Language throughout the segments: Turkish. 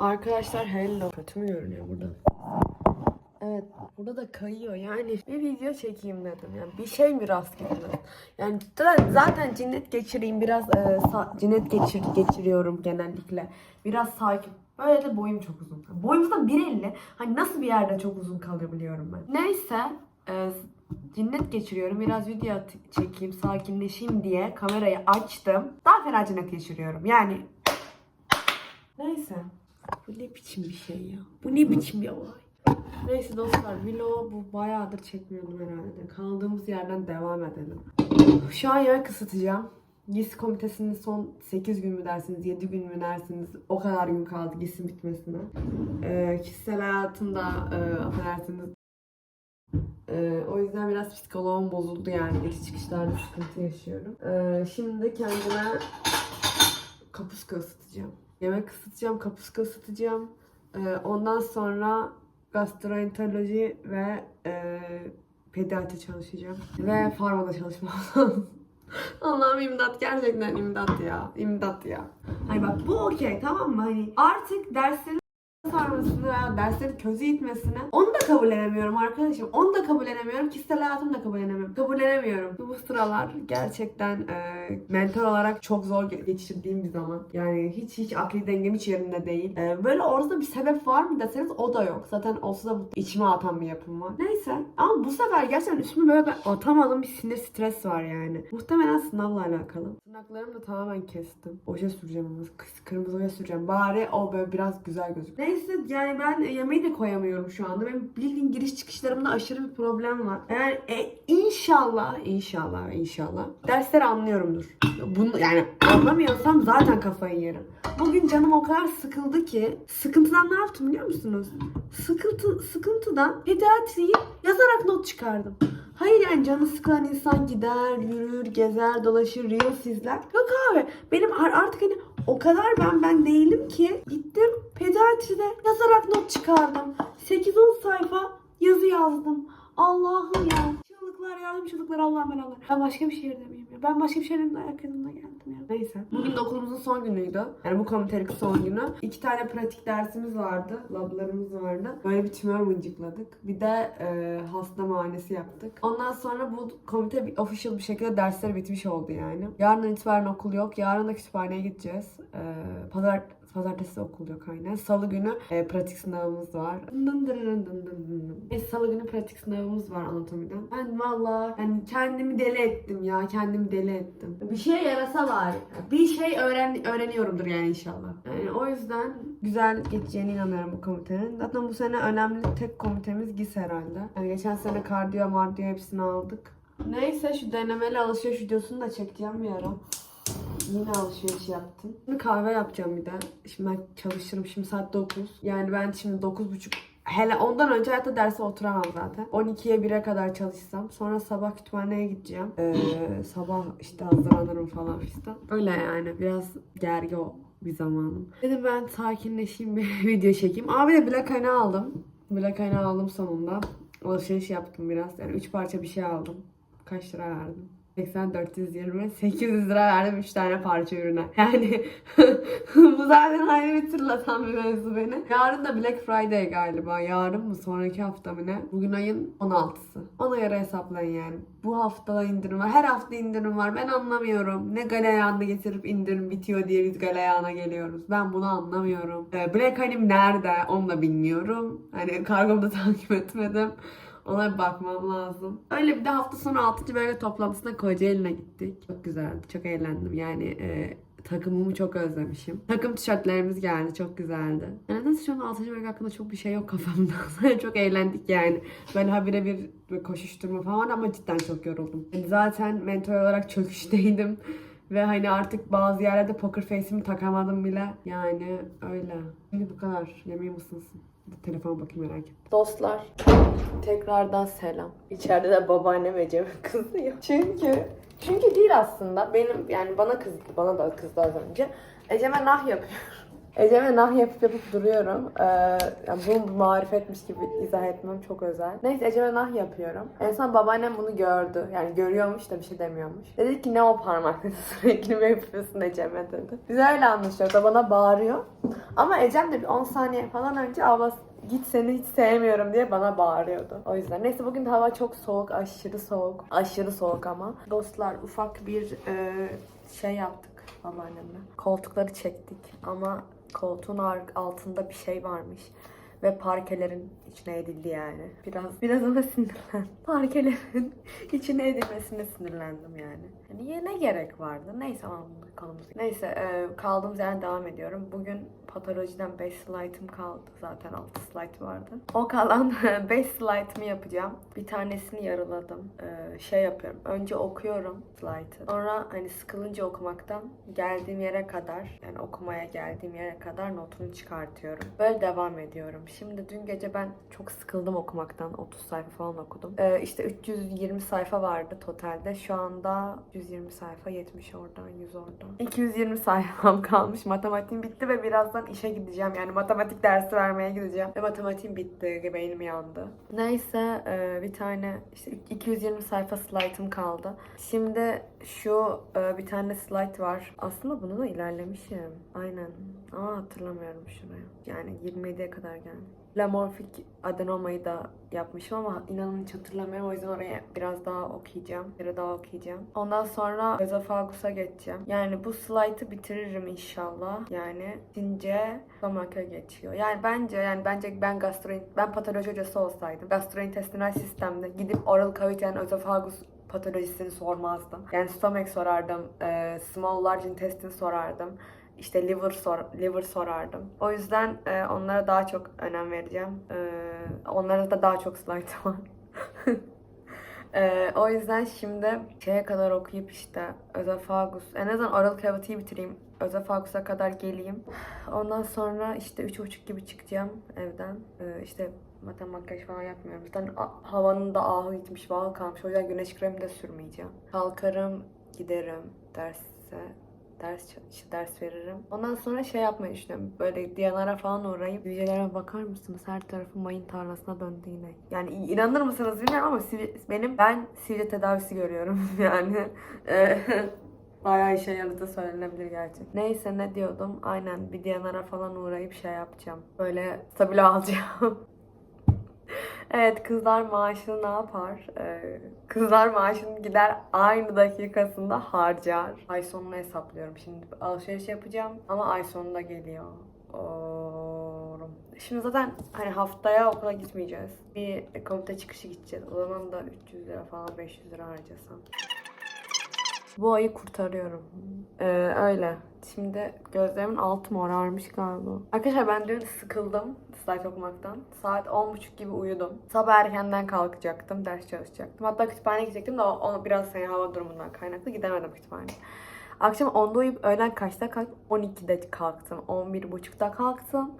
Arkadaşlar hello. Kötü mü görünüyor burada? Evet burada da kayıyor. Yani bir video çekeyim dedim. Yani bir şey mi rast geldi yani zaten- cinnet geçireyim biraz e, cinnet geçir geçiriyorum genellikle. Biraz sakin. Böyle de boyum çok uzun boyum da 1.50 hani nasıl bir yerde çok uzun kalabiliyorum ben? Neyse e, cinnet geçiriyorum. Biraz video çekeyim sakinleşeyim diye kamerayı açtım. Daha fena cinnet geçiriyorum. Yani neyse bu ne biçim bir şey ya bu ne biçim bir olay Neyse dostlar vlog bu bayağıdır çekmiyordum herhalde. Kaldığımız yerden devam edelim. Şu an yemek ısıtacağım. Giysi komitesinin son 8 gün mü dersiniz, 7 gün mü dersiniz? O kadar gün kaldı giysi bitmesine. Ee, kişisel hayatımda e, affedersiniz. Ee, o yüzden biraz psikoloğum bozuldu yani. Giriş çıkışlarda sıkıntı yaşıyorum. Ee, şimdi kendime kapuska ısıtacağım. Yemek ısıtacağım, kapuska ısıtacağım. Ee, ondan sonra gastroenteroloji ve e, pediatri çalışacağım. Ve farmada çalışmam lazım. Allah'ım imdat gerçekten imdat ya. İmdat ya. Hani bak bu okey tamam mı? Hani artık derslerin sarmasını veya derslerin közü gitmesini onu da kabullenemiyorum arkadaşım. Onu da kabullenemiyorum. Kişisel hayatımı da kabullenemiyorum. Kabullenemiyorum. Bu sıralar gerçekten e, mental olarak çok zor ge- geçirdiğim bir zaman. Yani hiç hiç akli dengem hiç yerinde değil. E, böyle orada bir sebep var mı deseniz o da yok. Zaten olsa da içime atan bir yapım var. Neyse. Ama bu sefer gerçekten üstüme böyle ben atamadığım bir sinir stres var yani. Muhtemelen sınavla alakalı. Tırnaklarımı da tamamen kestim. Oje süreceğim kırmızı oje süreceğim. Bari o böyle biraz güzel gözüküyor. Neyse yani ben yemeği de koyamıyorum şu anda. Benim bildiğin giriş çıkışlarımda aşırı bir problem var. Yani e, inşallah, inşallah, inşallah dersleri anlıyorumdur. Bunu yani anlamıyorsam zaten kafayı yerim. Bugün canım o kadar sıkıldı ki sıkıntıdan ne yaptım biliyor musunuz? Sıkıntı sıkıntıdan pediatriyi yazarak not çıkardım. Hayır yani canı sıkılan insan gider, yürür, gezer, dolaşır, reels izler. Yok abi benim ar- artık hani o kadar ben ben değilim ki gittim pediatride yazarak not çıkardım. 8-10 sayfa yazı yazdım. Allah'ım ya. Çığlıklar yardım çığlıklar Allah'ım ben Allah. Ben başka bir şehirde miyim ya? Ben başka bir şehrin ayak yanına geldim ya. Neyse. Bugün de okulumuzun son günüydü. Yani bu komitelik son günü. İki tane pratik dersimiz vardı. Lablarımız vardı. Böyle bir tümör mıncıkladık. Bir de e, hasta muayenesi yaptık. Ondan sonra bu komite bir, official bir şekilde dersleri bitmiş oldu yani. Yarından itibaren okul yok. Yarın da kütüphaneye gideceğiz. E, pazar Pazartesi okul yok aynen. Salı günü e, pratik sınavımız var. Dın dın dın dın dın. E, Salı günü pratik sınavımız var anatomiden. Ben valla yani kendimi deli ettim ya. Kendimi deli ettim. Bir şey yarasa var. Bir şey öğren öğreniyorumdur yani inşallah. Yani o yüzden güzel geçeceğine inanıyorum bu komitenin. Zaten bu sene önemli tek komitemiz GİS herhalde. Yani geçen sene kardiyo mardiyo hepsini aldık. Neyse şu denemeli alışveriş videosunu da çekeceğim bir ara. Yine alışveriş yaptım. Şimdi kahve yapacağım bir de. Şimdi ben çalışırım. Şimdi saat 9. Yani ben şimdi 9.30 Hele ondan önce hayatta derse oturamam zaten. 12'ye 1'e kadar çalışsam. Sonra sabah kütüphaneye gideceğim. Ee, sabah işte hazırlanırım falan fistan. Öyle yani. Biraz gergi o bir zamanım. Dedim ben sakinleşeyim bir video çekeyim. Abi de Black Ayna aldım. Black Ayna aldım sonunda. Alışveriş yaptım biraz. Yani 3 parça bir şey aldım. Kaç lira verdim? 80 420 800 lira verdim 3 tane parça ürüne. Yani bu zaten ayrı bir tırlatan bir mevzu beni. Yarın da Black Friday galiba. Yarın mı sonraki hafta mı ne? Bugün ayın 16'sı. Ona göre hesaplayın yani. Bu haftada indirim var. Her hafta indirim var. Ben anlamıyorum. Ne galeyanda getirip indirim bitiyor diye biz galeyana geliyoruz. Ben bunu anlamıyorum. Ee, Black Hanim nerede? Onu da bilmiyorum. Hani kargomda takip etmedim. Ona bakmam lazım. Öyle bir de hafta sonu 6. bölge toplantısına Kocaeli'ne gittik. Çok güzeldi. Çok eğlendim. Yani e, takımımı çok özlemişim. Takım tişörtlerimiz geldi. Çok güzeldi. Yani nasıl şu an 6. bölge hakkında çok bir şey yok kafamda. çok eğlendik yani. Ben habire bir, koşuşturma falan ama cidden çok yoruldum. Yani zaten mental olarak çöküşteydim. Ve hani artık bazı yerlerde poker face'imi takamadım bile. Yani öyle. Şimdi bu kadar. Yemeğim ısınsın. Telefona bakayım merak ettim. Dostlar tekrardan selam. İçeride de babaannem Ecem'e kızıyor. Çünkü çünkü değil aslında. Benim yani bana kızdı. Bana da kızdı az önce. Ecem'e nah yapıyor. Ecem'e nah yapıp yapıp duruyorum. Ee, yani bunu marifetmiş gibi izah etmem çok özel. Neyse Ecem'e nah yapıyorum. En son babaannem bunu gördü. Yani görüyormuş da bir şey demiyormuş. Dedi ki ne o parmak dedi sürekli mi yapıyorsun Ecem'e dedi. Biz öyle anlaşıyoruz. O bana bağırıyor. Ama Ecem de bir 10 saniye falan önce abla git seni hiç sevmiyorum diye bana bağırıyordu. O yüzden. Neyse bugün hava çok soğuk. Aşırı soğuk. Aşırı soğuk ama. Dostlar ufak bir e, şey yaptık babaannemle. Koltukları çektik ama koltuğun altında bir şey varmış. Ve parkelerin içine edildi yani. Biraz biraz ama sinirlendim. Parkelerin içine edilmesine sinirlendim yani. Niye ne gerek vardı? Neyse bu konumuz. Neyse e, kaldığımız yerden devam ediyorum. Bugün patolojiden 5 slaytım kaldı. Zaten 6 slayt vardı. O kalan 5 slaytımı yapacağım. Bir tanesini yarıladım. Ee, şey yapıyorum. Önce okuyorum slaytı. Sonra hani sıkılınca okumaktan geldiğim yere kadar yani okumaya geldiğim yere kadar notunu çıkartıyorum. Böyle devam ediyorum. Şimdi dün gece ben çok sıkıldım okumaktan. 30 sayfa falan okudum. Ee, işte 320 sayfa vardı totalde. Şu anda 120 sayfa 70 oradan 100 oradan. 220 sayfam kalmış. Matematiğim bitti ve birazdan işe gideceğim. Yani matematik dersi vermeye gideceğim. Ve matematiğim bitti. Beynim yandı. Neyse e, bir tane işte 220 sayfa slaytım kaldı. Şimdi şu e, bir tane slide var. Aslında bunu da ilerlemişim. Aynen. Aa hatırlamıyorum şuraya. Yani 27'ye kadar geldim. Lamorfik adenomayı da yapmışım ama inanın hiç hatırlamıyorum. O yüzden oraya biraz daha okuyacağım. Bir daha okuyacağım. Ondan sonra özofagusa geçeceğim. Yani bu slaytı bitiririm inşallah. Yani Çince Somaka geçiyor. Yani bence yani bence ben gastroint ben patoloji hocası olsaydım gastrointestinal sistemde gidip oral cavity yani özofagus patolojisini sormazdım. Yani stomach sorardım, e, small large intestine sorardım işte liver sor liver sorardım. O yüzden e, onlara daha çok önem vereceğim. E, onlara da daha çok slide var. E, o yüzden şimdi şeye kadar okuyup işte özofagus, en azından oral cavity'yi bitireyim. Özofagus'a kadar geleyim. Ondan sonra işte üç buçuk gibi çıkacağım evden. E, işte zaten makyaj falan yapmıyorum. Zaten havanın da ahı gitmiş, vahı kalmış. O yüzden güneş kremi de sürmeyeceğim. Kalkarım, giderim derse ders ders veririm. Ondan sonra şey yapmayı düşünüyorum. Böyle Diyanara falan uğrayıp yücelere bakar mısınız? Her tarafı mayın tarlasına döndü yine. Yani inanır mısınız bilmiyorum ama benim ben sivri tedavisi görüyorum yani. Eee, Bayağı işe yaradı söylenebilir gerçi. Neyse ne diyordum? Aynen bir Diyanara falan uğrayıp şey yapacağım. Böyle stabilo alacağım. Evet kızlar maaşını ne yapar? Ee, kızlar maaşını gider aynı dakikasında harcar. Ay sonunu hesaplıyorum. Şimdi alışveriş yapacağım ama ay sonunda geliyor. Oğlum. Şimdi zaten hani haftaya okula gitmeyeceğiz. Bir komite çıkışı gideceğiz. O zaman da 300 lira falan 500 lira harcasam. Bu ayı kurtarıyorum. Ee, öyle. Şimdi gözlerimin altı morarmış galiba. Arkadaşlar ben dün sıkıldım slide okumaktan. Saat 10.30 gibi uyudum. Sabah erkenden kalkacaktım, ders çalışacaktım. Hatta kütüphaneye gidecektim de o, o biraz hani hava durumundan kaynaklı gidemedim kütüphaneye. Akşam 10'da uyuyup öğlen kaçta kalktım? 12'de kalktım. 11.30'da kalktım.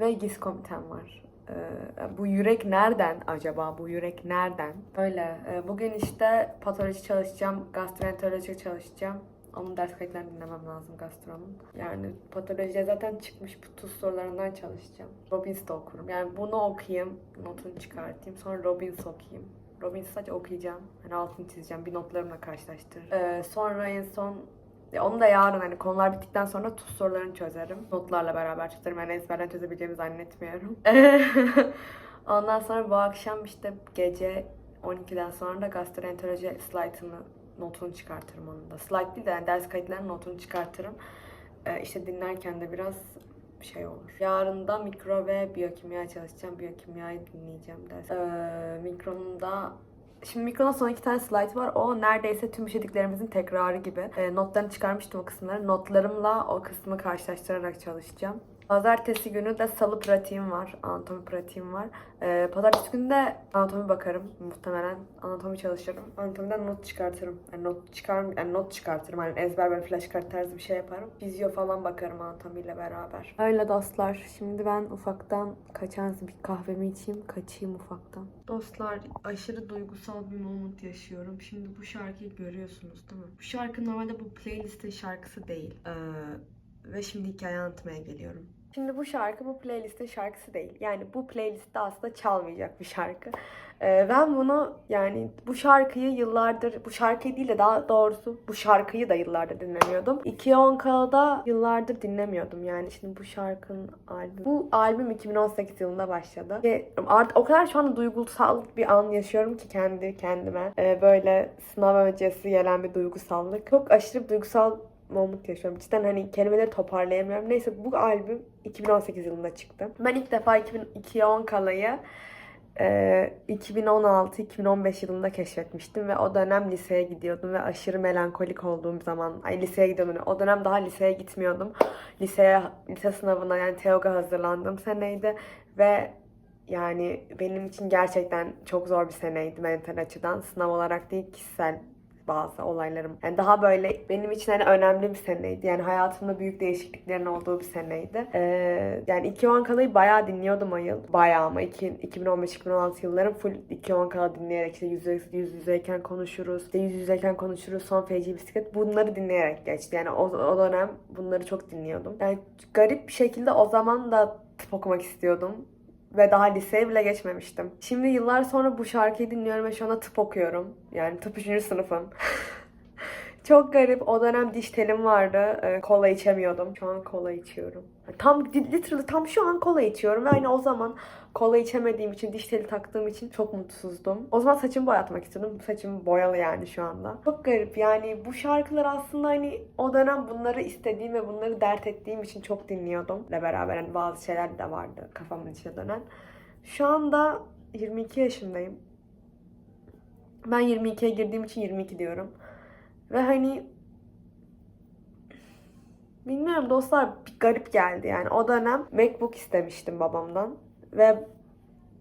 Ve giz komitem var. Ee, bu yürek nereden acaba? Bu yürek nereden? Öyle. Ee, bugün işte patoloji çalışacağım, gastroenteroloji çalışacağım. Onun ders kayıtlarını dinlemem lazım gastronun. Yani patolojide zaten çıkmış bu tuz sorularından çalışacağım. Robbins de okurum. Yani bunu okuyayım, notunu çıkartayım. Sonra Robbins okuyayım. Robbins sadece okuyacağım. Hani altını çizeceğim. Bir notlarımla karşılaştırırım. Ee, sonra en son ya onu da yarın hani konular bittikten sonra tuz sorularını çözerim. Notlarla beraber çözerim. Yani ezberden çözebileceğimi zannetmiyorum. Ondan sonra bu akşam işte gece 12'den sonra da gastroenteroloji slaytını notunu çıkartırım onun da. Slide değil de yani ders kayıtlarının notunu çıkartırım. Ee, işte dinlerken de biraz şey olur. Yarın da mikro ve biyokimya çalışacağım. Biyokimyayı dinleyeceğim ders. Ee, mikronun da Şimdi mikronun son iki tane slide var. O neredeyse tüm işlediklerimizin tekrarı gibi. Ee, notlarını çıkarmıştım o kısımları. Notlarımla o kısmı karşılaştırarak çalışacağım. Pazartesi günü de salı pratiğim var. Anatomi pratiğim var. Ee, pazartesi günü de anatomi bakarım. Muhtemelen anatomi çalışırım. Anatomiden not çıkartırım. Yani not çıkar yani not çıkartırım. Yani ezber böyle flashcard tarzı bir şey yaparım. Fizyo falan bakarım anatomiyle beraber. Öyle dostlar. Şimdi ben ufaktan kaçansı bir kahvemi içeyim. Kaçayım ufaktan. Dostlar aşırı duygusal bir moment yaşıyorum. Şimdi bu şarkıyı görüyorsunuz değil mi? Bu şarkı normalde bu playlistin şarkısı değil. Ee, ve şimdi hikaye anlatmaya geliyorum. Şimdi bu şarkı bu playlistin şarkısı değil. Yani bu playlistte aslında çalmayacak bir şarkı. Ee, ben bunu yani bu şarkıyı yıllardır, bu şarkıyı değil de daha doğrusu bu şarkıyı da yıllardır dinlemiyordum. 2.10K'da yıllardır dinlemiyordum. Yani şimdi bu şarkının albümü. Bu albüm 2018 yılında başladı. Ve artık o kadar şu anda duygusal bir an yaşıyorum ki kendi kendime. Ee, böyle sınav öncesi gelen bir duygusallık. Çok aşırı duygusal moment yaşıyorum. Cidden hani kelimeleri toparlayamıyorum. Neyse bu albüm 2018 yılında çıktı. Ben ilk defa 2010 kalayı e, 2016-2015 yılında keşfetmiştim ve o dönem liseye gidiyordum ve aşırı melankolik olduğum zaman ay liseye gidiyordum. O dönem daha liseye gitmiyordum. Liseye lise sınavına yani TEOG'a hazırlandığım seneydi ve yani benim için gerçekten çok zor bir seneydi mental açıdan. Sınav olarak değil kişisel bazı olaylarım. Yani daha böyle benim için hani önemli bir seneydi. Yani hayatımda büyük değişikliklerin olduğu bir seneydi. Ee, yani 2 kalayı bayağı dinliyordum o yıl. Bayağı ama iki- 2015-2016 yıllarım full 2 kala dinleyerek işte yüz, yüze- yüz yüzeyken konuşuruz. işte yüz yüzeyken konuşuruz. Son feci bisiklet. Bunları dinleyerek geçti. Yani o, o dönem bunları çok dinliyordum. Yani garip bir şekilde o zaman da tıp okumak istiyordum. Ve daha liseye bile geçmemiştim. Şimdi yıllar sonra bu şarkıyı dinliyorum ve şu anda tıp okuyorum. Yani tıp 3. sınıfım. Çok garip. O dönem diş telim vardı. Ee, kola içemiyordum. Şu an kola içiyorum. Tam literally tam şu an kola içiyorum ve aynı o zaman kola içemediğim için, diş teli taktığım için çok mutsuzdum. O zaman saçımı boyatmak istiyordum. Saçım boyalı yani şu anda. Çok garip yani bu şarkılar aslında hani o dönem bunları istediğim ve bunları dert ettiğim için çok dinliyordum. Ile beraber hani bazı şeyler de vardı kafamın içine dönen. Şu anda 22 yaşındayım. Ben 22'ye girdiğim için 22 diyorum. Ve hani bilmiyorum dostlar bir garip geldi yani. O dönem MacBook istemiştim babamdan. Ve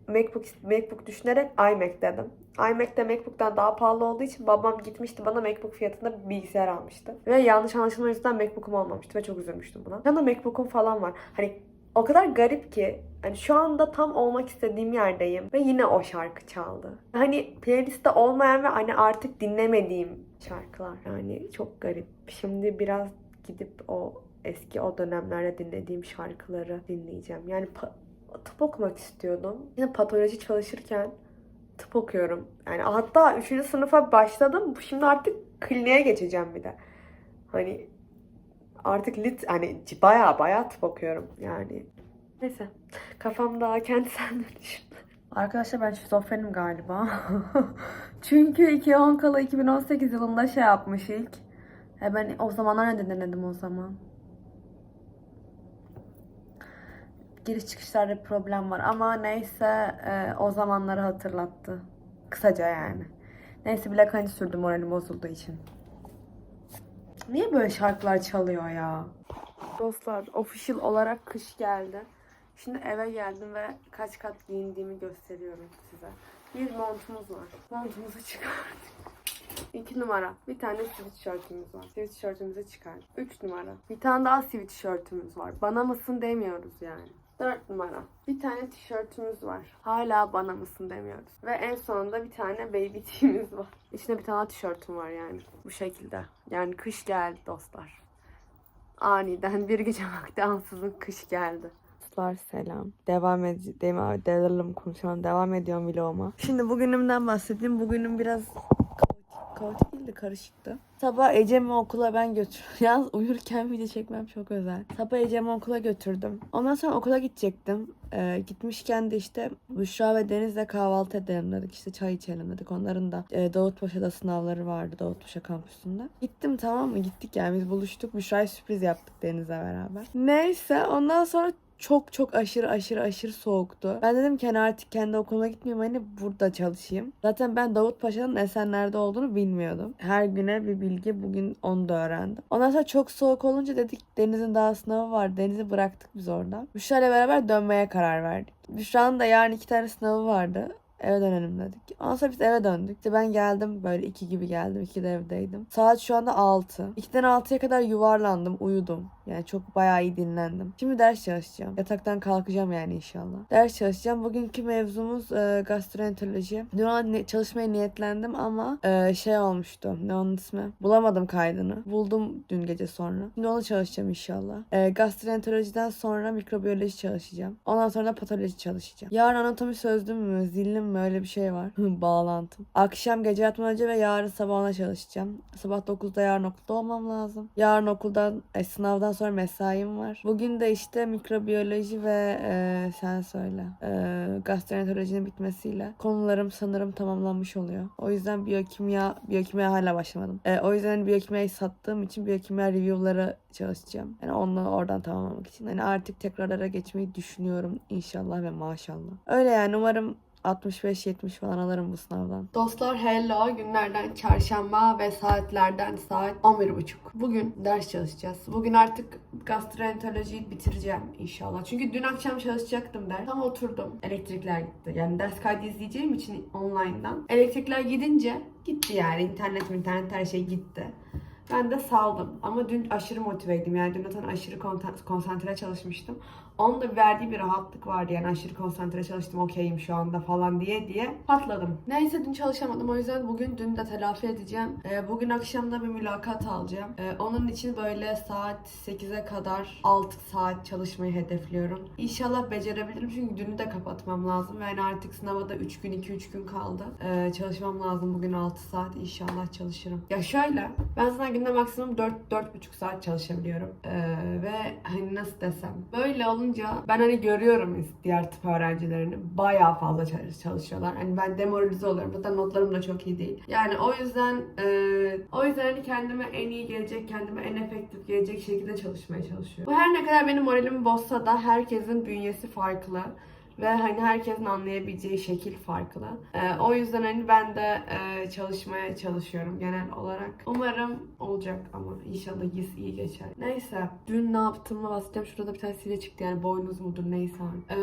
MacBook MacBook düşünerek iMac dedim. iMac de MacBook'tan daha pahalı olduğu için babam gitmişti bana MacBook fiyatında bir bilgisayar almıştı. Ve yanlış anlaşılma yüzünden MacBook'um olmamıştı ve çok üzülmüştüm buna. Anda MacBook'um falan var. Hani o kadar garip ki hani şu anda tam olmak istediğim yerdeyim ve yine o şarkı çaldı. Hani playlistte olmayan ve hani artık dinlemediğim şarkılar. Yani çok garip. Şimdi biraz gidip o eski o dönemlerde dinlediğim şarkıları dinleyeceğim. Yani tıp okumak istiyordum. Yine patoloji çalışırken tıp okuyorum. Yani hatta 3. sınıfa başladım. Şimdi artık kliniğe geçeceğim bir de. Hani artık lit hani baya baya tıp okuyorum yani. Neyse. Kafamda kendi düşün. Arkadaşlar ben şizofrenim galiba. Çünkü 2 kala 2018 yılında şey yapmış ilk. E ben o zamanlar ne denedim o zaman? Giriş çıkışlarda problem var ama neyse e, o zamanları hatırlattı. Kısaca yani. Neyse bile kanı sürdü moralim bozulduğu için. Niye böyle şarkılar çalıyor ya? Dostlar official olarak kış geldi. Şimdi eve geldim ve kaç kat giyindiğimi gösteriyorum size. Bir montumuz var. Montumuzu çıkardık. İki numara. Bir tane sweatshirtimiz var. Sweatshirtimizi çıkar. Üç numara. Bir tane daha sweatshirtimiz var. Bana mısın demiyoruz yani. Dört numara. Bir tane tişörtümüz var. Hala bana mısın demiyoruz. Ve en sonunda bir tane baby tee'miz var. İçinde bir tane tişörtüm var yani. Bu şekilde. Yani kış geldi dostlar. Aniden bir gece vakti ansızın kış geldi. Dostlar selam. Devam edeceğim. Devam konuşalım. Devam ediyorum vloguma. Şimdi bugünümden bahsedeyim. Bugünüm biraz kaotik, kaotik değil de karışıktı. Sabah Ecem'i okula ben götürdüm. Yalnız uyurken video çekmem çok özel. Sabah Ecem'i okula götürdüm. Ondan sonra okula gidecektim. Ee, gitmişken de işte Büşra ve Deniz'le kahvaltı edelim dedik. İşte çay içelim dedik. Onların da e, Davutpaşa'da sınavları vardı Davutpaşa kampüsünde. Gittim tamam mı? Gittik yani biz buluştuk. Büşra'ya sürpriz yaptık Deniz'le beraber. Neyse ondan sonra çok çok aşırı aşırı aşırı soğuktu. Ben dedim ki hani artık kendi okuluma gitmeyeyim hani burada çalışayım. Zaten ben Davutpaşa'nın Esenler'de olduğunu bilmiyordum. Her güne bir bilgi bugün onu da öğrendim. Ondan sonra çok soğuk olunca dedik Deniz'in daha sınavı var. Deniz'i bıraktık biz orada. Büşra ile beraber dönmeye karar verdik. Büşra'nın da yarın iki tane sınavı vardı. Eve dönelim dedik. Ondan sonra biz eve döndük. İşte ben geldim böyle iki gibi geldim. İki de evdeydim. Saat şu anda 6. 2'den 6'ya kadar yuvarlandım. Uyudum. Yani çok bayağı iyi dinlendim. Şimdi ders çalışacağım. Yataktan kalkacağım yani inşallah. Ders çalışacağım. Bugünkü mevzumuz e, gastroenteroloji. Dün ona ne- çalışmaya niyetlendim ama e, şey olmuştu. Ne onun ismi? Bulamadım kaydını. Buldum dün gece sonra. Şimdi onu çalışacağım inşallah. E, gastroenterolojiden sonra mikrobiyoloji çalışacağım. Ondan sonra da patoloji çalışacağım. Yarın anatomi sözlüm mü, zillim mi öyle bir şey var. Bağlantım. Akşam gece yatmadan önce ve yarın sabah ona çalışacağım. Sabah 9'da yarın okulda olmam lazım. Yarın okuldan e, sınavdan sonra mesaim var. Bugün de işte mikrobiyoloji ve e, sen söyle e, gastroenterolojinin bitmesiyle konularım sanırım tamamlanmış oluyor. O yüzden biyokimya biyokimya hala başlamadım. E, o yüzden biyokimyayı sattığım için biyokimya review'ları çalışacağım. Yani onları oradan tamamlamak için. Hani artık tekrarlara geçmeyi düşünüyorum inşallah ve maşallah. Öyle yani umarım 65-70 falan alırım bu sınavdan. Dostlar hello günlerden çarşamba ve saatlerden saat 11.30. Bugün ders çalışacağız. Bugün artık gastroenterolojiyi bitireceğim inşallah. Çünkü dün akşam çalışacaktım ders. Tam oturdum. Elektrikler gitti. Yani ders kaydı izleyeceğim için online'dan. Elektrikler gidince gitti yani. internet internet her şey gitti. Ben de saldım. Ama dün aşırı motiveydim. Yani dün zaten aşırı konsantre çalışmıştım. Onun da verdiği bir rahatlık vardı. Yani aşırı konsantre çalıştım okeyim şu anda falan diye diye patladım. Neyse dün çalışamadım. O yüzden bugün dün de telafi edeceğim. Ee, bugün akşam da bir mülakat alacağım. Ee, onun için böyle saat 8'e kadar 6 saat çalışmayı hedefliyorum. İnşallah becerebilirim çünkü dünü de kapatmam lazım. Yani artık sınava da 3 gün 2-3 gün kaldı. Ee, çalışmam lazım bugün 6 saat. İnşallah çalışırım. Ya şöyle ben zaten günde maksimum 4-4,5 saat çalışabiliyorum. Ee, ve hani nasıl desem böyle olunca ben hani görüyorum diğer tıp öğrencilerini bayağı fazla çalış- çalışıyorlar. Hani ben demoralize oluyorum. Zaten notlarım da çok iyi değil. Yani o yüzden e, o yüzden hani kendime en iyi gelecek, kendime en efektif gelecek şekilde çalışmaya çalışıyorum. Bu her ne kadar benim moralimi bozsa da herkesin bünyesi farklı. Ve hani herkesin anlayabileceği şekil farklı. Ee, o yüzden hani ben de e, çalışmaya çalışıyorum genel olarak. Umarım olacak ama inşallah iyi, iyi geçer. Neyse. Dün ne yaptığımı bahsedeceğim. Şurada bir tane sile çıktı yani boynuz mudur neyse. Ee,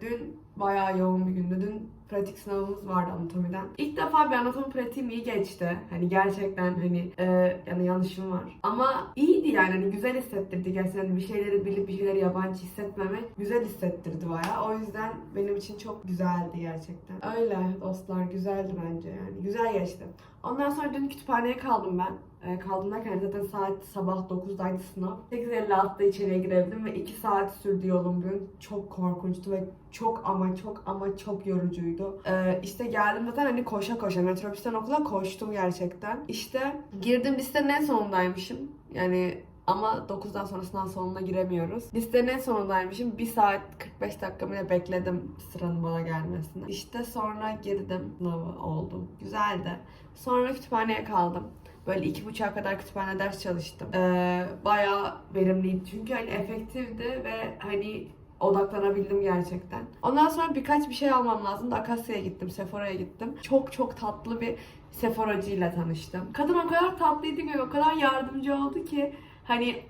dün bayağı yoğun bir gündü. Dün pratik sınavımız vardı anatomiden. İlk defa bir anatomi pratiğim iyi geçti. Hani gerçekten hani e, yani yanlışım var. Ama iyiydi yani hani güzel hissettirdi gerçekten Hani bir şeyleri bilip bir şeyleri yabancı hissetmemek güzel hissettirdi bayağı. O yüzden benim için çok güzeldi gerçekten. Öyle dostlar güzeldi bence yani. Güzel geçti. Ondan sonra dün kütüphaneye kaldım ben. E, kaldım derken zaten saat sabah 9'daydı sınav. 8.56'da içeriye girebildim ve 2 saat sürdü yolum dün. Çok korkunçtu ve çok ama çok ama çok yorucuydu. E, işte geldim zaten hani koşa koşa metrobüsten okula koştum gerçekten. İşte girdim listenin en sonundaymışım. Yani ama 9'dan sonra sınav sonuna giremiyoruz. Listenin en sonundaymışım. 1 saat 45 dakika bile bekledim sıranın bana gelmesini. İşte sonra girdim sınavı oldum. Güzeldi. Sonra kütüphaneye kaldım. Böyle iki buçuğa kadar kütüphane ders çalıştım. Ee, bayağı verimliydi. Çünkü hani efektifti ve hani odaklanabildim gerçekten. Ondan sonra birkaç bir şey almam lazım. da Akasya'ya gittim, Sephora'ya gittim. Çok çok tatlı bir Sephoracıyla tanıştım. Kadın o kadar tatlıydı ki, o kadar yardımcı oldu ki hani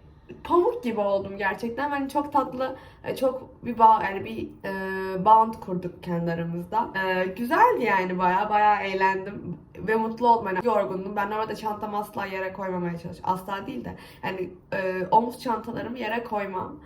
pamuk gibi oldum gerçekten. Hani çok tatlı, e, çok bir bağ yani bir e, band kurduk kendi aramızda. E, güzeldi yani bayağı bayağı eğlendim ve mutlu oldum. Yani yorgundum. Ben orada çantamı asla yere koymamaya çalışıyorum. Asla değil de yani e, omuz çantalarımı yere koymam.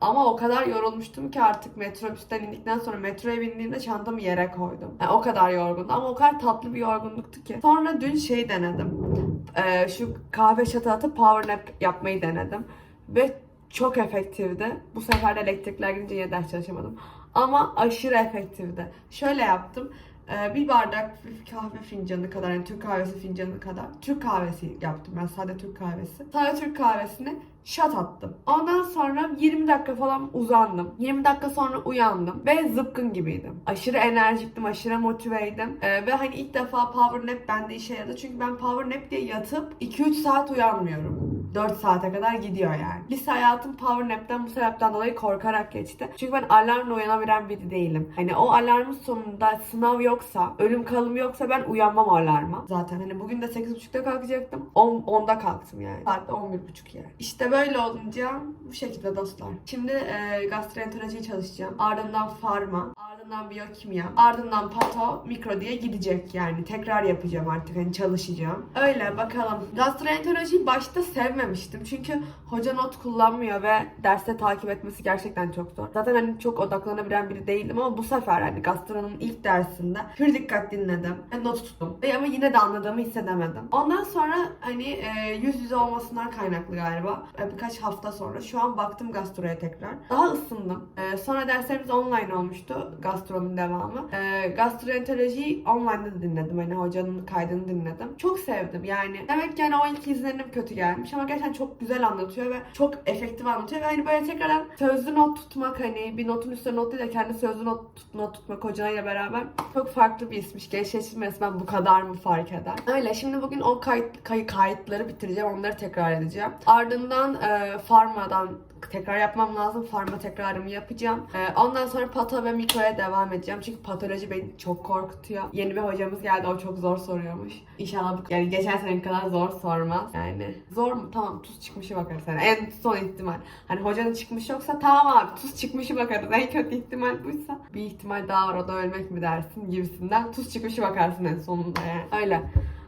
Ama o kadar yorulmuştum ki artık metrobüsten indikten sonra metroya bindiğimde çantamı yere koydum. Yani o kadar yorgundum ama o kadar tatlı bir yorgunluktu ki. Sonra dün şey denedim. Ee, şu kahve çatı atıp power nap yapmayı denedim. Ve çok efektifti. Bu sefer de elektrikler gidince yine ders çalışamadım. Ama aşırı efektifti. Şöyle yaptım. Ee, bir bardak kahve fincanı kadar, yani Türk kahvesi fincanı kadar Türk kahvesi yaptım ben, sade Türk kahvesi. Sade Türk kahvesini shot attım. Ondan sonra 20 dakika falan uzandım. 20 dakika sonra uyandım ve zıpkın gibiydim. Aşırı enerjiktim, aşırı motiveydim. Ee, ve hani ilk defa power nap bende işe yaradı. Çünkü ben power nap diye yatıp 2-3 saat uyanmıyorum. 4 saate kadar gidiyor yani. Lise hayatım power nap'ten bu sebepten dolayı korkarak geçti. Çünkü ben alarmla uyanabilen biri değilim. Hani o alarmın sonunda sınav yoksa, ölüm kalım yoksa ben uyanmam alarma. Zaten hani bugün de 8.30'da kalkacaktım. 10, 10'da kalktım yani. Saat de 11.30 yani. İşte böyle olunca bu şekilde dostlar. Şimdi e, gastroenterolojiyi çalışacağım. Ardından farma. Ardından ardından biyokimya, ardından pato, mikro diye gidecek yani. Tekrar yapacağım artık hani çalışacağım. Öyle bakalım. Gastroenterolojiyi başta sevmemiştim. Çünkü hoca not kullanmıyor ve derste takip etmesi gerçekten çok zor. Zaten hani çok odaklanabilen biri değildim ama bu sefer hani gastronun ilk dersinde pür dikkat dinledim. Ve not tuttum. Ve ama yine de anladığımı hissedemedim. Ondan sonra hani e, yüz yüze olmasından kaynaklı galiba. E, birkaç hafta sonra şu an baktım gastroya tekrar. Daha ısındım. E, sonra derslerimiz online olmuştu. Gastronun devamı. E, gastroenterolojiyi online'da da dinledim. Hani hocanın kaydını dinledim. Çok sevdim yani. Demek ki hani o ilk izlenim kötü gelmiş ama gerçekten çok güzel anlatıyor ve çok efektif anlatıyor ve hani böyle tekrardan sözlü not tutmak hani bir notun üstüne not değil de kendi sözlü not, tut, not tutmak hocayla beraber çok farklı bir ismiş. Gençleştirme resmen bu kadar mı fark eder? Öyle şimdi bugün o kayıt, kay, kayıtları bitireceğim. Onları tekrar edeceğim. Ardından e, Farma'dan tekrar yapmam lazım. Farma tekrarımı yapacağım. E, ondan sonra pato ve mikroya devam edeceğim. Çünkü patoloji beni çok korkutuyor. Yeni bir hocamız geldi. O çok zor soruyormuş. İnşallah bu, yani geçen sene kadar zor sormaz. Yani zor mu? Tamam tuz çıkmışı bakarız. Yani en son ihtimal. Hani hocanın çıkmış yoksa tamam abi tuz çıkmışı bakarız. En kötü ihtimal buysa. Bir ihtimal daha var o da ölmek mi dersin gibisinden. Tuz çıkmışı bakarsın en sonunda yani. Öyle.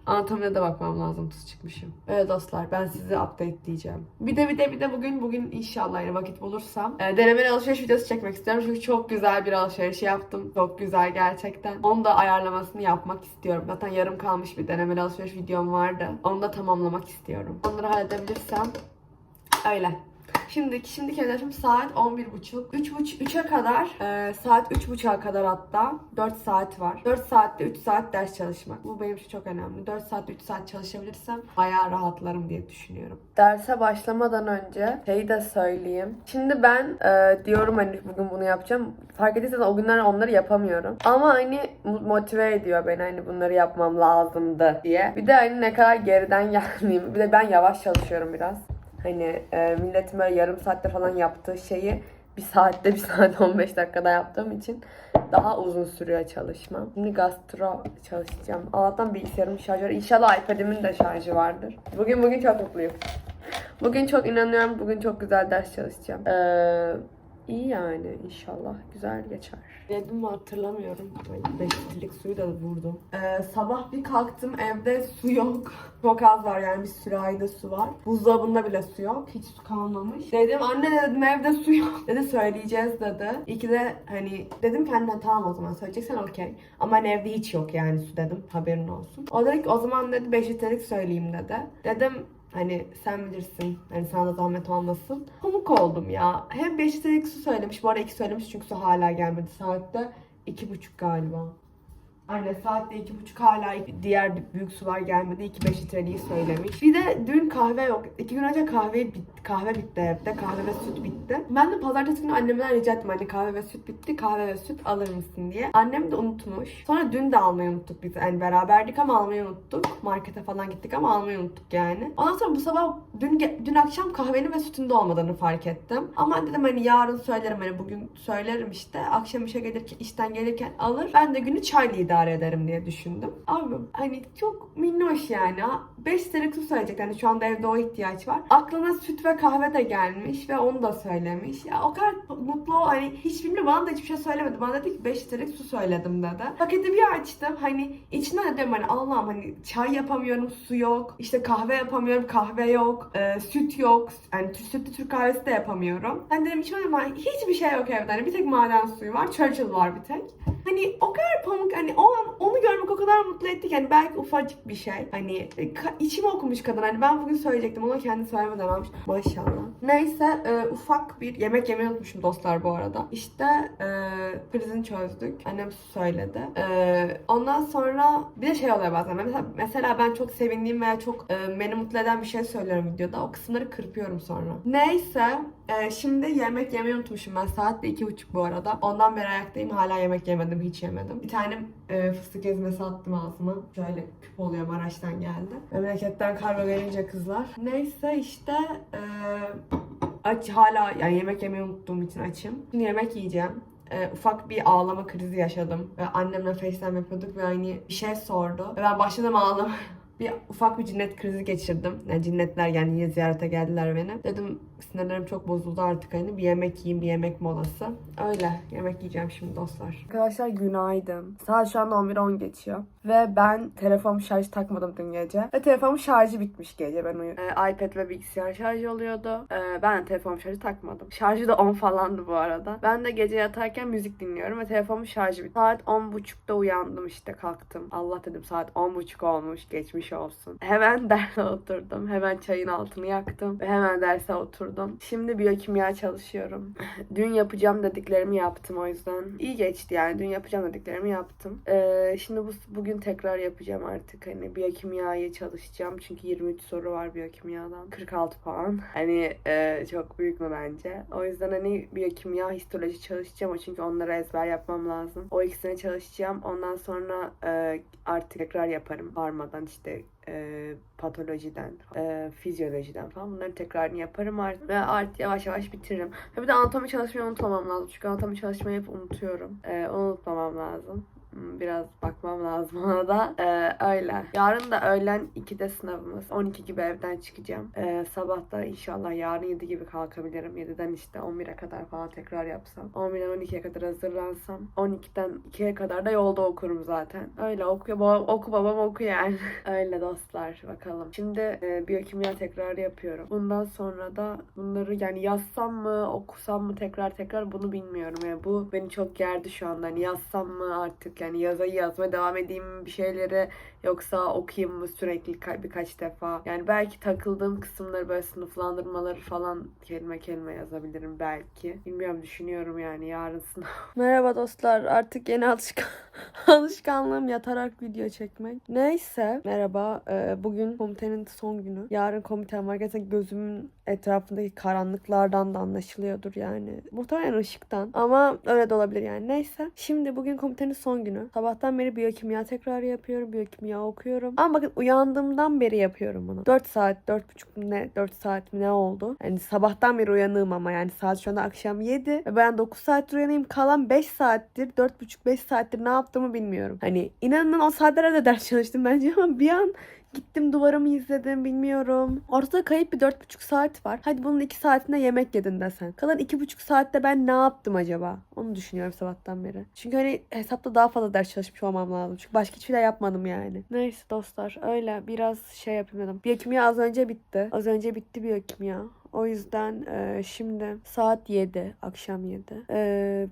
Anatomide de bakmam lazım tuz çıkmışım. Evet dostlar ben sizi update diyeceğim. Bir de bir de bir de bugün bugün inşallah yine vakit bulursam e, denemeli alışveriş videosu çekmek istiyorum. Çünkü çok güzel bir alışveriş yaptım. Çok güzel gerçekten. Onu da ayarlamasını yapmak istiyorum. Zaten yarım kalmış bir denemeli alışveriş videom vardı. Onu da tamamlamak istiyorum. Onları halledebilirsem öyle. Şimdiki şimdiki hedefim saat 11.30. 3.30 3'e kadar e, saat 3.30'a kadar hatta 4 saat var. 4 saatte 3 saat ders çalışmak. Bu benim için çok önemli. 4 saatte 3 saat çalışabilirsem bayağı rahatlarım diye düşünüyorum. Derse başlamadan önce şeyi de söyleyeyim. Şimdi ben e, diyorum hani bugün bunu yapacağım. Fark ettiyseniz o günler onları yapamıyorum. Ama hani motive ediyor beni hani bunları yapmam lazımdı diye. Bir de hani ne kadar geriden geldiğimi. Bir de ben yavaş çalışıyorum biraz. Hani e, milletin böyle yarım saatte falan yaptığı şeyi bir saatte bir saat 15 dakikada yaptığım için daha uzun sürüyor çalışmam. Şimdi gastro çalışacağım. Allah'tan bilgisayarım şarjı var. İnşallah iPad'imin de şarjı vardır. Bugün bugün çok mutluyum. Bugün çok inanıyorum. Bugün çok güzel ders çalışacağım. Ee, iyi yani inşallah güzel geçer. Dedim mi hatırlamıyorum. 5 litrelik suyu da vurdum. Ee, sabah bir kalktım evde su yok. Çok az var yani bir sürahide su var. Buzdolabında bile su yok. Hiç su kalmamış. Dedim anne dedim evde su yok. Dedi söyleyeceğiz dedi. İyi ki de hani dedim kendine tamam o zaman söyleyeceksen okey. Ama hani evde hiç yok yani su dedim. Haberin olsun. O dedi ki o zaman dedi 5 litrelik söyleyeyim dedi. Dedim Hani sen bilirsin. Hani sana da zahmet olmasın. Pamuk oldum ya. Hem 5 litrelik su söylemiş. Bu arada 2 söylemiş çünkü su hala gelmedi. Saatte 2,5 galiba. Aynen saatte iki buçuk hala diğer büyük sular gelmedi. 2 5 litreliği söylemiş. Bir de dün kahve yok. İki gün önce kahve bit, kahve bitti evde. Kahve ve süt bitti. Ben de pazartesi günü annemden rica ettim. Anne kahve ve süt bitti. Kahve ve süt alır mısın diye. Annem de unutmuş. Sonra dün de almayı unuttuk biz. Yani beraberdik ama almayı unuttuk. Markete falan gittik ama almayı unuttuk yani. Ondan sonra bu sabah dün dün akşam kahvenin ve sütün de olmadığını fark ettim. Ama dedim hani yarın söylerim hani bugün söylerim işte. Akşam işe gelirken işten gelirken alır. Ben de günü çayla idare ederim diye düşündüm. Abi hani çok minnoş yani. 5 litrelik su söyleyecek. Hani şu anda evde o ihtiyaç var. Aklına süt ve kahve de gelmiş ve onu da söylemiş. Ya o kadar mutlu o hani hiç bilmiyorum bana da hiçbir şey söylemedi. Bana dedi ki 5 litrelik su söyledim dedi. Paketi bir açtım. Hani içinden dedim hani Allah'ım hani çay yapamıyorum su yok. İşte kahve yapamıyorum kahve yok. e, süt yok. Yani sütlü Türk kahvesi de yapamıyorum. Ben dedim içmiyorum ama hiçbir şey yok evde. Hani bir tek maden suyu var. Churchill var bir tek. Hani o kadar pamuk hani o an onu görmek o kadar mutlu etti ki hani belki ufacık bir şey. Hani e, içime okumuş kadın. Hani ben bugün söyleyecektim ama kendi söylemeden almış. Maşallah. Neyse e, ufak bir yemek yemeyi unutmuşum dostlar bu arada. İşte e, prizini çözdük. Annem söyledi. E, ondan sonra bir de şey oluyor bazen. Mesela, mesela ben çok sevindiğim veya çok e, beni mutlu eden bir şey söylüyorum videoda. O kısımları kırpıyorum sonra. Neyse e, şimdi yemek yemeyi unutmuşum ben. Saat de iki buçuk bu arada. Ondan beri ayaktayım. Hala yemek yemedim. Hiç yemedim. Bir tane e, fıstık ezmesi attım ağzıma. Şöyle küp oluyor. Maraş'tan geldi. Memleketten kargo gelince kızlar. Neyse işte e, aç hala yani yemek yemeyi unuttuğum için açım. Şimdi yemek yiyeceğim. E, ufak bir ağlama krizi yaşadım. Ve annemle FaceTime yapıyorduk ve hani bir şey sordu. Ve ben başladım ağlamaya. Bir ufak bir cinnet krizi geçirdim. Yani cinnetler yani yine ziyarete geldiler beni. Dedim sinirlerim çok bozuldu artık hani bir yemek yiyeyim bir yemek molası. Öyle yemek yiyeceğim şimdi dostlar. Arkadaşlar günaydın. Saat şu anda 11.10 geçiyor. Ve ben telefonumu şarj takmadım dün gece. Ve telefonumun şarjı bitmiş gece ben uyu. Ee, iPad ve bilgisayar şarjı oluyordu. Ee, ben de telefonum şarjı takmadım. Şarjı da 10 falandı bu arada. Ben de gece yatarken müzik dinliyorum ve telefonumun şarjı bitti. Saat 10.30'da uyandım işte kalktım. Allah dedim saat 10.30 olmuş geçmiş olsun. Hemen derse oturdum. Hemen çayın altını yaktım ve hemen derse oturdum. Şimdi biyokimya çalışıyorum. Dün yapacağım dediklerimi yaptım o yüzden. iyi geçti yani. Dün yapacağım dediklerimi yaptım. Ee, şimdi bu bugün tekrar yapacağım artık. Hani biyokimyayı çalışacağım. Çünkü 23 soru var biyokimyadan. 46 puan. Hani e, çok büyük mü bence? O yüzden hani biyokimya, histoloji çalışacağım. Çünkü onları ezber yapmam lazım. O ikisini çalışacağım. Ondan sonra e, artık tekrar yaparım. Varmadan işte e, patolojiden, e, fizyolojiden falan bunların tekrarını yaparım artık ve artık yavaş yavaş bitiririm. Ha bir de anatomi çalışmayı unutmamam lazım. Çünkü anatomi çalışmayı hep unutuyorum. E, onu unutmamam lazım. Hmm, Biraz bakmam lazım ona da. E, öyle. Yarın da öğlen 2'de sınavımız. 12 gibi evden çıkacağım. E, sabah da inşallah yarın 7 gibi kalkabilirim. 7'den işte 11'e kadar falan tekrar yapsam. 11'den 12'ye kadar hazırlansam. 12'den 2'ye kadar da yolda okurum zaten. Öyle okuyor. Babam, oku babam oku yani. öyle dostlar. Bakalım. Şimdi e, biyokimya tekrar yapıyorum. Bundan sonra da bunları yani yazsam mı okusam mı tekrar tekrar bunu bilmiyorum. Yani bu beni çok gerdi şu anda. Hani yazsam mı artık yani yazayı yazmaya devam edeyim bir şeyleri yoksa okuyayım mı sürekli ka- birkaç defa. Yani belki takıldığım kısımları böyle sınıflandırmaları falan kelime kelime yazabilirim belki. Bilmiyorum düşünüyorum yani yarın sınav. Merhaba dostlar. Artık yeni alışkan alışkanlığım yatarak video çekmek. Neyse. Merhaba. Ee, bugün komitenin son günü. Yarın komitem var. Gerçekten gözümün etrafındaki karanlıklardan da anlaşılıyordur yani. Muhtemelen ışıktan. Ama öyle de olabilir yani. Neyse. Şimdi bugün komitenin son günü. Sabahtan beri biyokimya tekrarı yapıyorum. Biyokimya okuyorum. Ama bakın uyandığımdan beri yapıyorum bunu. 4 saat, 4,5 ne 4 saat mi ne oldu? Yani sabahtan beri uyanığım ama yani saat şu anda akşam 7 ve ben 9 saattir uyanayım. Kalan 5 saattir, 4,5-5 saattir ne yaptığımı bilmiyorum. Hani inanın o saatlere de ders çalıştım bence ama bir an Gittim duvarımı izledim bilmiyorum. Ortada kayıp bir dört buçuk saat var. Hadi bunun iki saatinde yemek yedin desen. Kalan iki buçuk saatte ben ne yaptım acaba? Onu düşünüyorum sabahtan beri. Çünkü hani hesapta daha fazla ders çalışmış olmam lazım. Çünkü başka hiçbir şey yapmadım yani. Neyse dostlar öyle biraz şey yapayım dedim. Biyokimya az önce bitti. Az önce bitti biyokimya. O yüzden e, şimdi saat 7, akşam 7. E,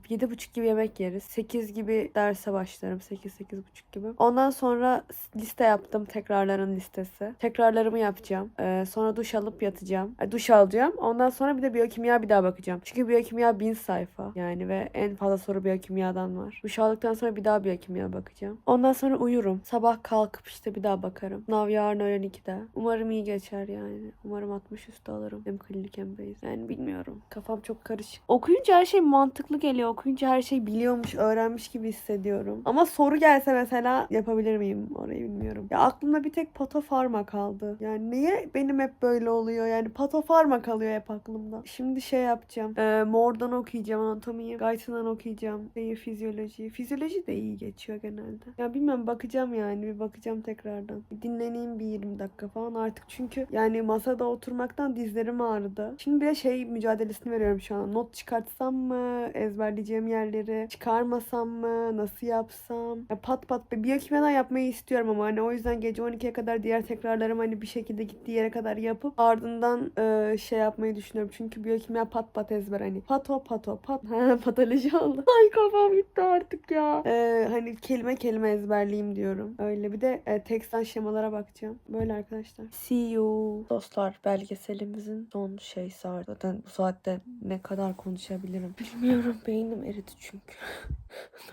7.30 gibi yemek yeriz. 8 gibi derse başlarım. 8-8.30 gibi. Ondan sonra liste yaptım. Tekrarların listesi. Tekrarlarımı yapacağım. E, sonra duş alıp yatacağım. E, duş alacağım. Ondan sonra bir de biyokimya bir daha bakacağım. Çünkü biyokimya 1000 sayfa. Yani ve en fazla soru biyokimyadan var. Duş aldıktan sonra bir daha biyokimya bakacağım. Ondan sonra uyurum. Sabah kalkıp işte bir daha bakarım. Sınav yarın öğlen 2'de. Umarım iyi geçer yani. Umarım 60 üstü alırım. Hem hem base. Yani bilmiyorum. Kafam çok karışık. Okuyunca her şey mantıklı geliyor. Okuyunca her şey biliyormuş, öğrenmiş gibi hissediyorum. Ama soru gelse mesela yapabilir miyim orayı bilmiyorum. Ya aklımda bir tek patofarma kaldı. Yani niye benim hep böyle oluyor? Yani patofarma kalıyor hep aklımda. Şimdi şey yapacağım. Ee, mordan okuyacağım anatomiyi. Gaytından okuyacağım. Şeyi fizyoloji. Fizyoloji de iyi geçiyor genelde. Ya bilmem bakacağım yani. Bir bakacağım tekrardan. Bir dinleneyim bir 20 dakika falan artık. Çünkü yani masada oturmaktan dizlerim ağrıdı. Şimdi bir de şey mücadelesini veriyorum şu an. Not çıkartsam mı? Ezberleyeceğim yerleri çıkarmasam mı? Nasıl yapsam? Ya pat pat bir biyokimyadan yapmayı istiyorum ama hani o yüzden gece 12'ye kadar diğer tekrarlarımı hani bir şekilde gittiği yere kadar yapıp ardından e, şey yapmayı düşünüyorum. Çünkü biyokimya pat pat ezber hani. Pato pato pat. Ha, patoloji oldu. Ay kafam gitti artık ya. E, hani kelime kelime ezberleyeyim diyorum. Öyle bir de e, tekstten şemalara bakacağım. Böyle arkadaşlar. See you. Dostlar belgeselimizin son şey sardı. Zaten bu saatte ne kadar konuşabilirim bilmiyorum. Beynim eridi çünkü.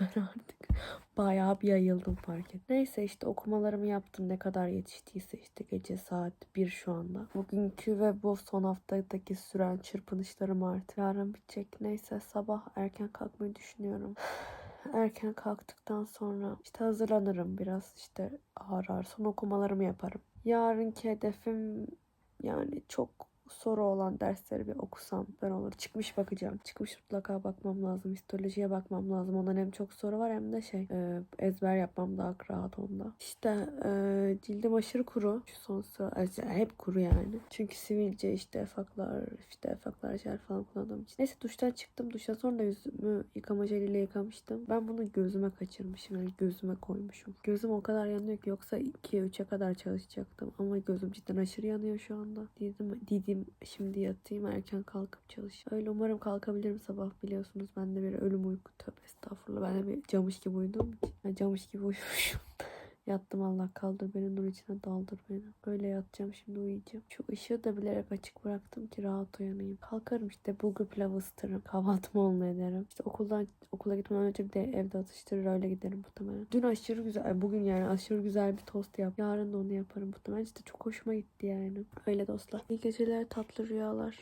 ben artık bayağı bir yayıldım fark et. Neyse işte okumalarımı yaptım. Ne kadar yetiştiyse işte gece saat 1 şu anda. Bugünkü ve bu son haftadaki süren çırpınışlarım artık. Yarın bitecek. Neyse sabah erken kalkmayı düşünüyorum. Erken kalktıktan sonra işte hazırlanırım biraz işte ağır ağır son okumalarımı yaparım. Yarınki hedefim yani çok soru olan dersleri bir okusam ben olur. Çıkmış bakacağım. Çıkmış mutlaka bakmam lazım. Histolojiye bakmam lazım. Ondan hem çok soru var hem de şey e, ezber yapmam daha rahat onda. İşte e, cildim aşırı kuru. Şu son sıra e, hep kuru yani. Çünkü sivilce işte efaklar işte efaklar jel falan kullandığım için. Neyse duştan çıktım. Duştan sonra da yüzümü yıkama jeliyle yıkamıştım. Ben bunu gözüme kaçırmışım. Yani gözüme koymuşum. Gözüm o kadar yanıyor ki yoksa 2'ye 3'e kadar çalışacaktım. Ama gözüm cidden aşırı yanıyor şu anda. Dedim, dedim şimdi yatayım erken kalkıp çalışayım. Öyle umarım kalkabilirim sabah biliyorsunuz. Ben de bir ölüm uyku tövbe estağfurullah. Ben de bir camış gibi uyuduğum için. Yani camış gibi uyumuşum. Yattım Allah kaldır beni nur içine daldır beni. Öyle yatacağım şimdi uyuyacağım. Şu ışığı da bilerek açık bıraktım ki rahat uyanayım. Kalkarım işte bulgur pilavı ısıtırım. Kahvaltımı onunla ederim. İşte okuldan okula gitmeden önce bir de evde atıştırır öyle giderim muhtemelen. Dün aşırı güzel bugün yani aşırı güzel bir tost yap. Yarın da onu yaparım muhtemelen. İşte çok hoşuma gitti yani. Öyle dostlar. İyi geceler tatlı rüyalar.